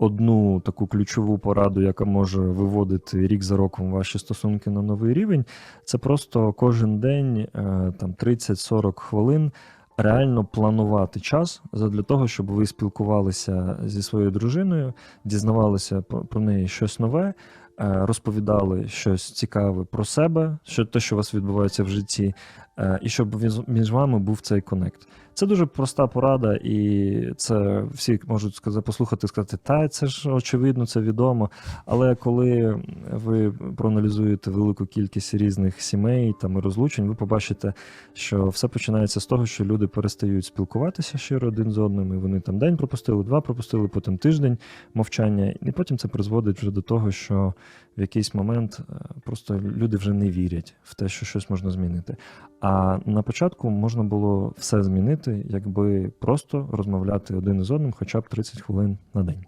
одну таку ключову пораду, яка може виводити рік за роком ваші стосунки на новий рівень. Це просто кожен день е, там 30-40 хвилин. Реально планувати час для того, щоб ви спілкувалися зі своєю дружиною, дізнавалися про, неї щось нове, розповідали щось цікаве про себе, що те, що у вас відбувається в житті, е, і щоб між вами був цей конект. Це дуже проста порада, і це всі можуть сказати, послухати, сказати, та це ж очевидно, це відомо. Але коли ви проаналізуєте велику кількість різних сімей там і розлучень, ви побачите, що все починається з того, що люди перестають спілкуватися щиро один з одним, і вони там день пропустили, два пропустили, потім тиждень мовчання, і потім це призводить вже до того, що в якийсь момент е, просто люди вже не вірять в те, що щось можна змінити. А на початку можна було все змінити, якби просто розмовляти один із одним хоча б 30 хвилин на день.